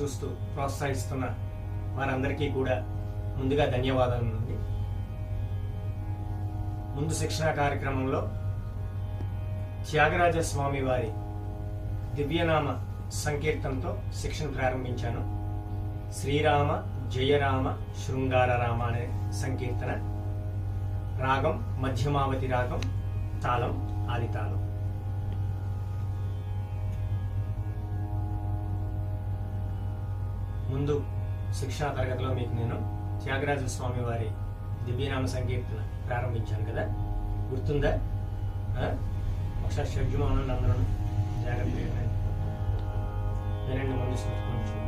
చూస్తూ ప్రోత్సహిస్తున్న వారందరికీ కూడా ముందుగా ధన్యవాదాలు ముందు శిక్షణ కార్యక్రమంలో త్యాగరాజ స్వామి వారి దివ్యనామ సంకీర్తనతో శిక్షణ ప్రారంభించాను. శ్రీరామ జయరామ శృంగార రామ అనే సంకీర్తన రాగం మధ్యమావతి రాగం తాళం ఆది తాళం ముందు శిక్షణ తరగతిలో మీకు నేను త్యాగరాజ స్వామి వారి దివ్యనామ సంకీర్తన ప్రారంభించాను కదా? గుర్తుందా? ఒకసారి షడ్జుమా ఉండండి అందరూ జాగ్రత్త వినండి. ముందు స్మృతి కొంచెం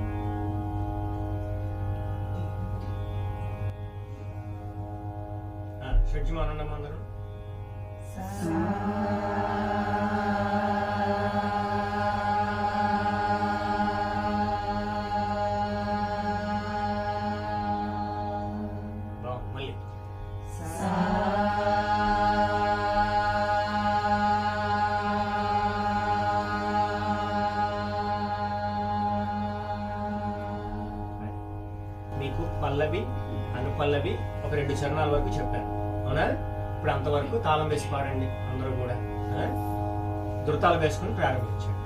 షడ్జుమా ఉండండి అందరూ తాళం వేసి పాడండి అందరూ కూడా ఆ? ధృతాలు వేసుకుని ప్రారంభించండి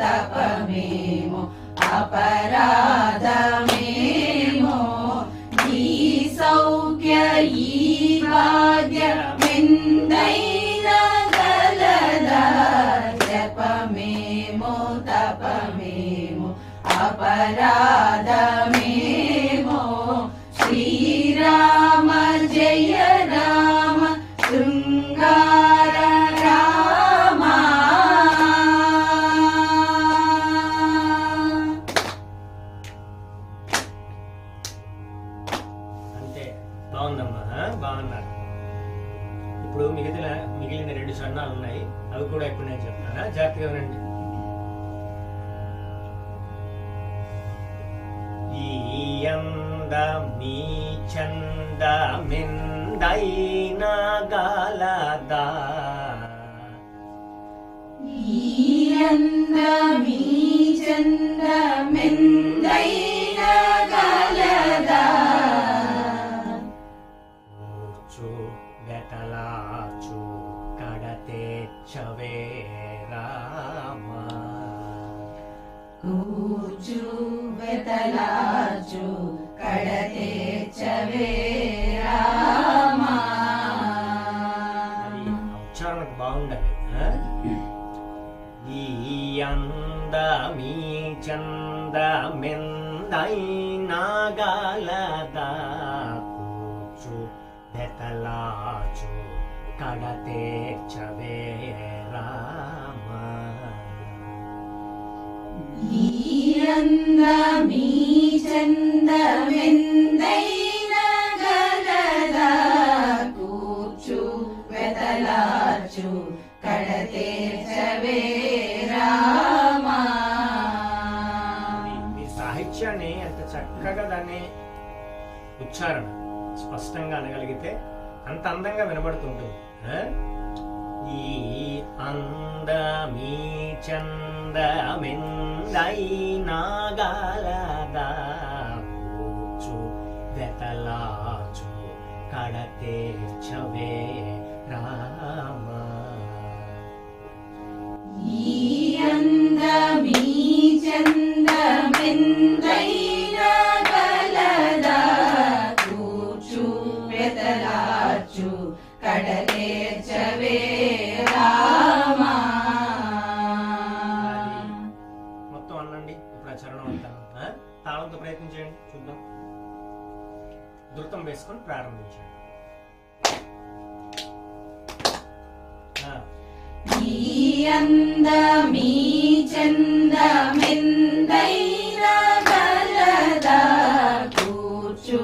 తపమేమో అపరాధమేమో? ఈ సౌఖ్య ఈ భాగ్యమెందైనా కలదా జపమేమో తపమేమో? అపరాధమే ఇప్పుడు మిగతా మిగిలిన రెండు చరణాలు ఉన్నాయి. అవి కూడా ఇప్పుడు నేను చెప్తానా? జాగ్రత్తగా వినండి. ఈ మీ చందమెందైన గలదా? ఈయందమీ చందమెందైన కడతేర్చవే ఉచ్చారణకు బాగుండాలి. ఆ? ఈ అందమీ చందమెందైనా గలదా కూర్చు వెతలాచు కడతేచ్చవే రామా. ఈయందమీ చందమెందైన గలదా కూచు వెతలాచు కడతేర్చవే రామా మీ- సాహిత్యాన్ని ఎంత చక్కగా దాన్ని ఉచ్చారణ స్పష్టంగా అనగలిగితే అంత అందంగా వినబడుతుంటుంది. ఆ? ఈ అందమీ చందమెందైనా గలదా కూర్చు వెతలాచు కడతేర్చవే రామా. ఈయందమీ చందమెందైన గలదా కూచు వెతలాచు కడలేర్చవే వేసుకొని ప్రారంభించండి. ఆ, ఈయందమీ చందమెందైన గలదా కూచు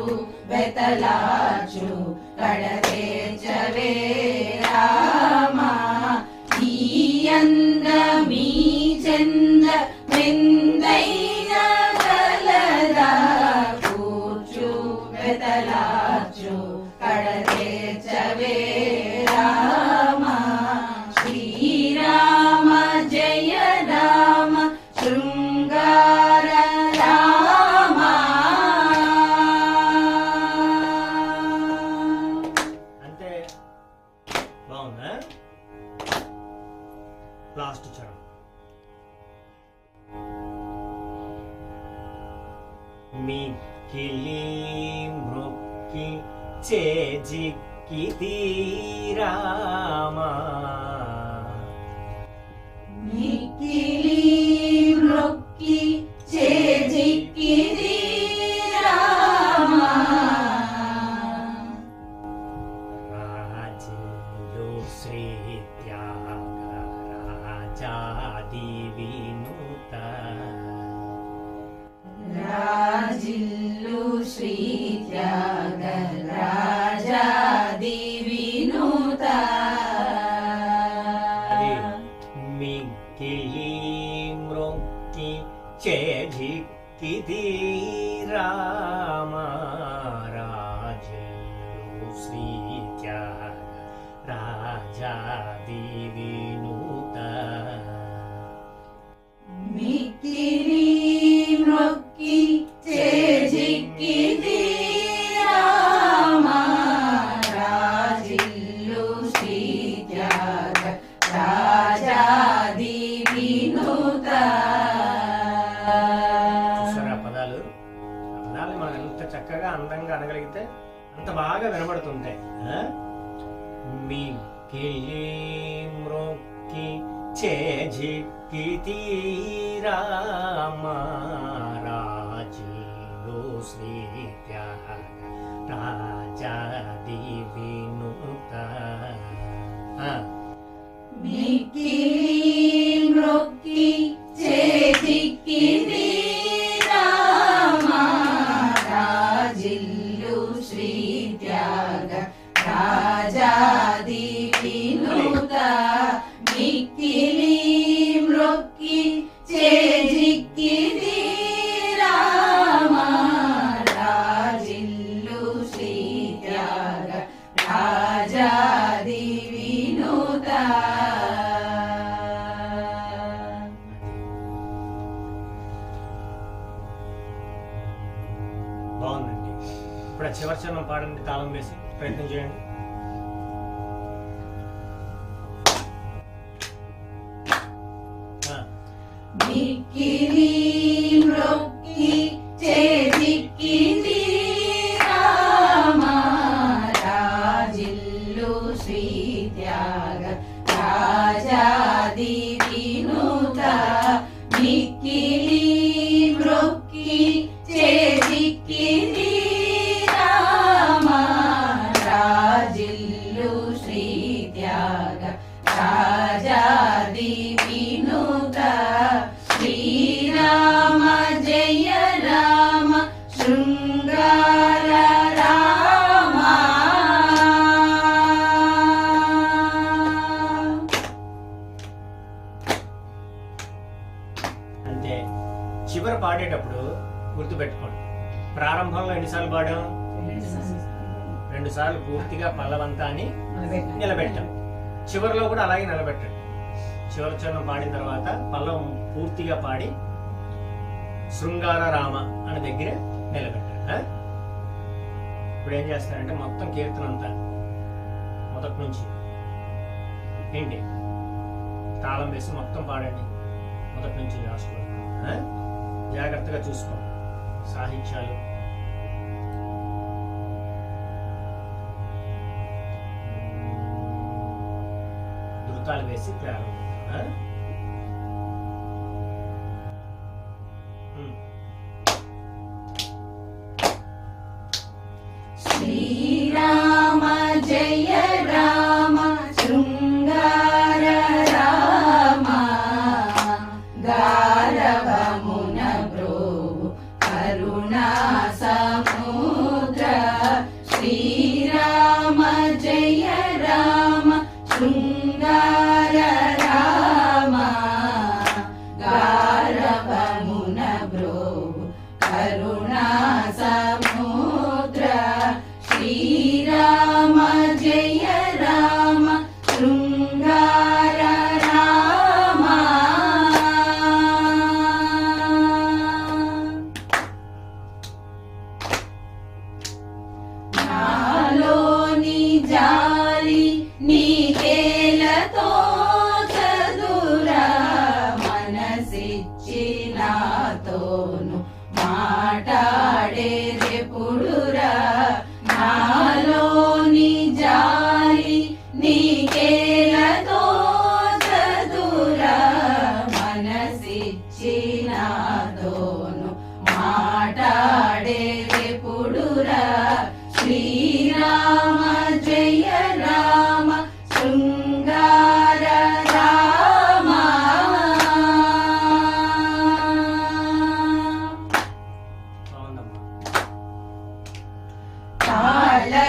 వెతలాచు కడలేర్చవే రామా. ఈయందమీ చందమెందైన श्रीत्याग राजादिवेणुः చివరి చిన్న పాడండి తాళం వేసి ప్రయత్నం చేయండి. ఎన్నిసార్లు పాడాం. రెండు సార్లు పూర్తిగా పల్లవంతాన్ని నిలబెట్టాం. చివరిలో కూడా అలాగే నిలబెట్టండి చివరి చరణం పాడిన తర్వాత పల్లవం పూర్తిగా పాడి శృంగార రామ అనే దగ్గర నిలబెట్టాడు ఇప్పుడు ఏం చేస్తారంటే మొత్తం కీర్తన అంతా మొదటి నుంచి ఏంటి? తాళం వేసి మొత్తం పాడండి. మొదటి నుంచి లాస్ట్ జాగ్రత్తగా చూసుకోండి. సాహిత్యాలు reciclar. Né?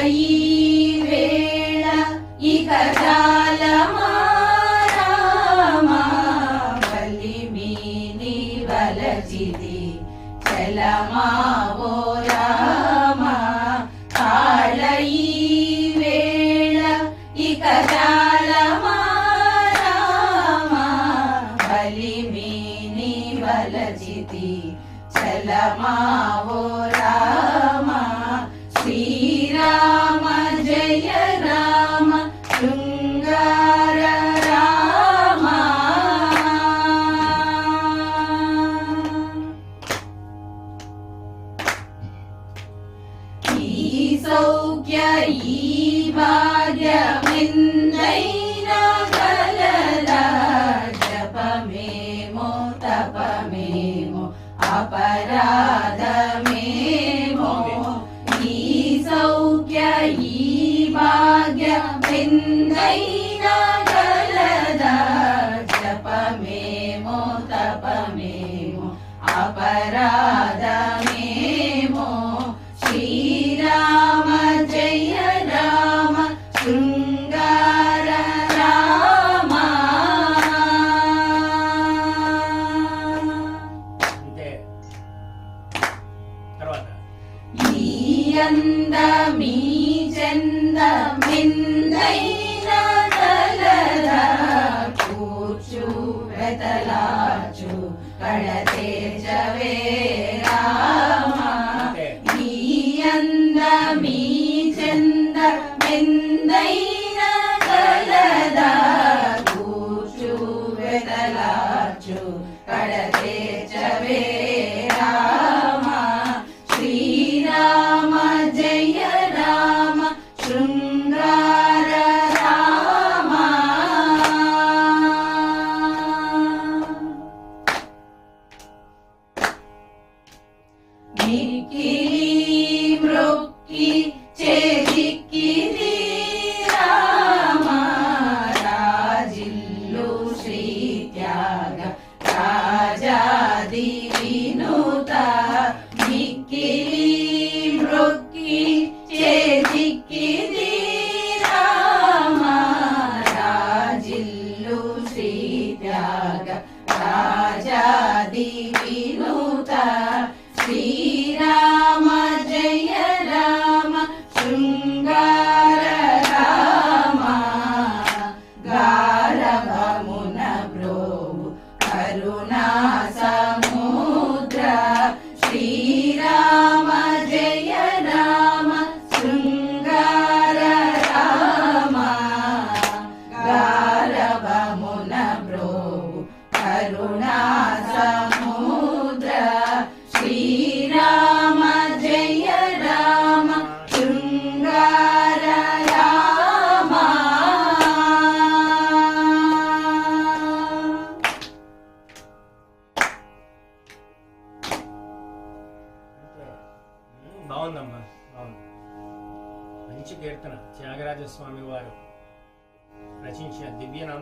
aí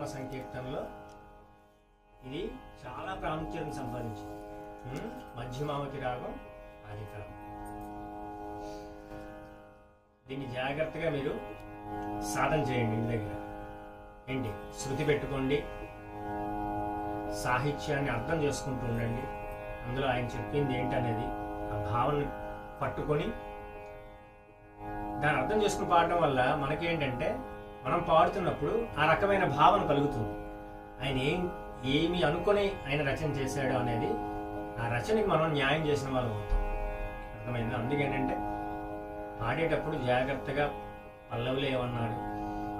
నామ సంకీర్తనలో ఇది చాలా ప్రాముఖ్యతను సంపాదించింది. ఉం? మధ్యమావతి రాగం ఆదికాలం దీన్ని జాగ్రత్తగా మీరు సాధన చేయండి ఇంటి దగ్గర. ఏంటి? శృతి పెట్టుకోండి. సాహిత్యాన్ని అర్థం చేసుకుంటూ ఉండండి. అందులో ఆయన చెప్పింది ఏంటనేది ఆ భావన పట్టుకొని దాన్ని అర్థం చేసుకుని పాడడం వల్ల మనకేంటంటే మనం పాడుతున్నప్పుడు ఆ రకమైన భావన కలుగుతుంది. ఆయన ఏం ఏమి అనుకొని ఆయన రచన చేశాడు అనేది ఆ రచనకి మనం న్యాయం చేసిన వాళ్ళం అవుతాం. అర్థమైంది? అందుకేంటంటే పాడేటప్పుడు జాగ్రత్తగా పల్లవులు ఏమన్నాడు?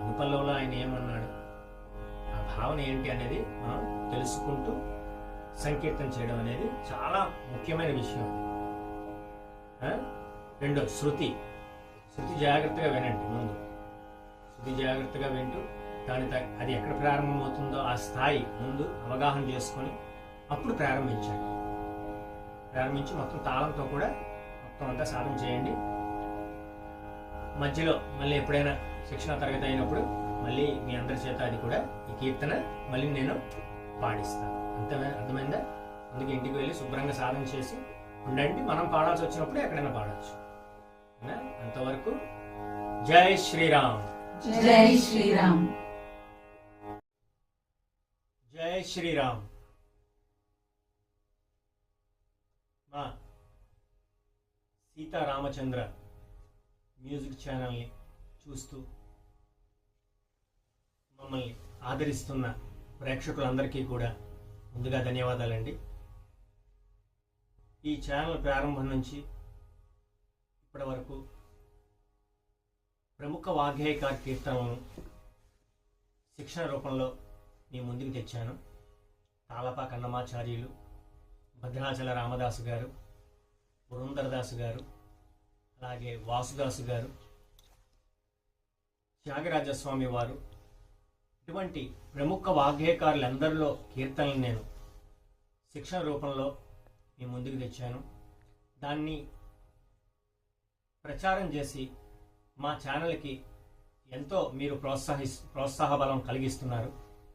అనుపల్లవులో ఆయన ఏమన్నాడు? ఆ భావన ఏంటి అనేది మనం తెలుసుకుంటూ సంకీర్తన చేయడం అనేది చాలా ముఖ్యమైన విషయం రెండో శృతి. శృతి జాగ్రత్తగా వినండి ముందు. ఇది జాగ్రత్తగా వింటూ దాని త- అది ఎక్కడ ప్రారంభమవుతుందో ఆ స్థాయి ముందు అవగాహన చేసుకొని అప్పుడు ప్రారంభించండి. ప్రారంభించి మొత్తం తాళంతో కూడా మొత్తం అంతా సాధన చేయండి. మధ్యలో మళ్ళీ ఎప్పుడైనా శిక్షణ తరగతి అయినప్పుడు మళ్ళీ మీ అందరి చేత అది కూడా ఈ కీర్తన మళ్ళీ నేను పాడిస్తాను. అంతే అర్థమైందా? అందుకే ఇంటికి వెళ్ళి శుభ్రంగా సాధన చేసి ఉండండి. మనం పాడాల్సి వచ్చినప్పుడు ఎక్కడైనా పాడవచ్చు అంతవరకు జై శ్రీరామ్. జై శ్రీరామ్. జై శ్రీరామ్. మా సీతారామచంద్ర మ్యూజిక్ ఛానల్ని చూస్తూ మమ్మల్ని ఆదరిస్తున్న ప్రేక్షకులందరికీ కూడా ముందుగా ధన్యవాదాలండి. ఈ ఛానల్ ప్రారంభం నుంచి ఇప్పటి వరకు ప్రముఖ వాగ్గేయకార కీర్తనలను శిక్షణ రూపంలో మీ ముందుకు తెచ్చాను. తాళపాక కన్నమాచార్యులు భద్రాచల రామదాసు గారు పురంధరదాసు గారు అలాగే వాసుదాసు గారు త్యాగరాజస్వామి వారు. ఇటువంటి ప్రముఖ వాగ్గేయకారులందరిలో కీర్తనలు నేను శిక్షణ రూపంలో మీ ముందుకు తెచ్చాను. దాన్ని ప్రచారం చేసి మా ఛానల్కి ఎంతో మీరు ప్రోత్సాహి ప్రోత్సాహ బలం కలిగిస్తున్నారు.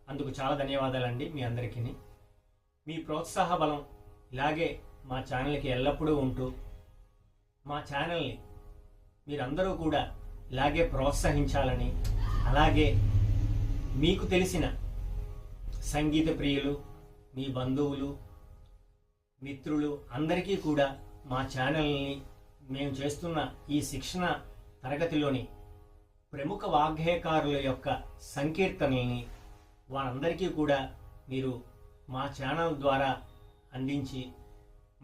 అందుకు చాలా ధన్యవాదాలండి మీ అందరికీ. మీ ప్రోత్సాహ బలం ఇలాగే మా ఛానల్కి ఎల్లప్పుడూ ఉంటూ మా ఛానల్ని మీరందరూ కూడా ఇలాగే ప్రోత్సహించాలని అలాగే మీకు తెలిసిన సంగీత ప్రియులు మీ బంధువులు మిత్రులు అందరికీ కూడా మా ఛానల్ని మేము చేస్తున్న ఈ శిక్షణ తరగతిలోని ప్రముఖ వాగ్గేయకారుల యొక్క సంకీర్తనల్ని వారందరికీ కూడా మీరు మా ఛానల్ ద్వారా అందించి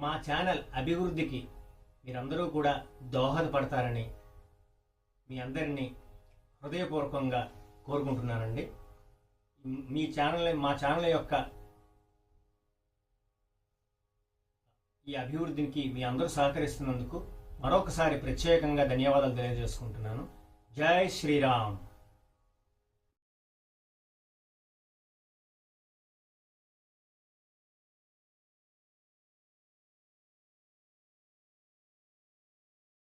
మా ఛానల్ అభివృద్ధికి మీరందరూ కూడా దోహదపడతారని మీ అందరినీ హృదయపూర్వకంగా కోరుకుంటున్నానండి. మీ ఛానల్ మా ఛానల్ యొక్క ఈ అభివృద్ధికి మీ అందరూ సహకరిస్తున్నందుకు మరొకసారి ప్రత్యేకంగా ధన్యవాదాలు తెలియజేసుకుంటున్నాను. జై శ్రీరామ్.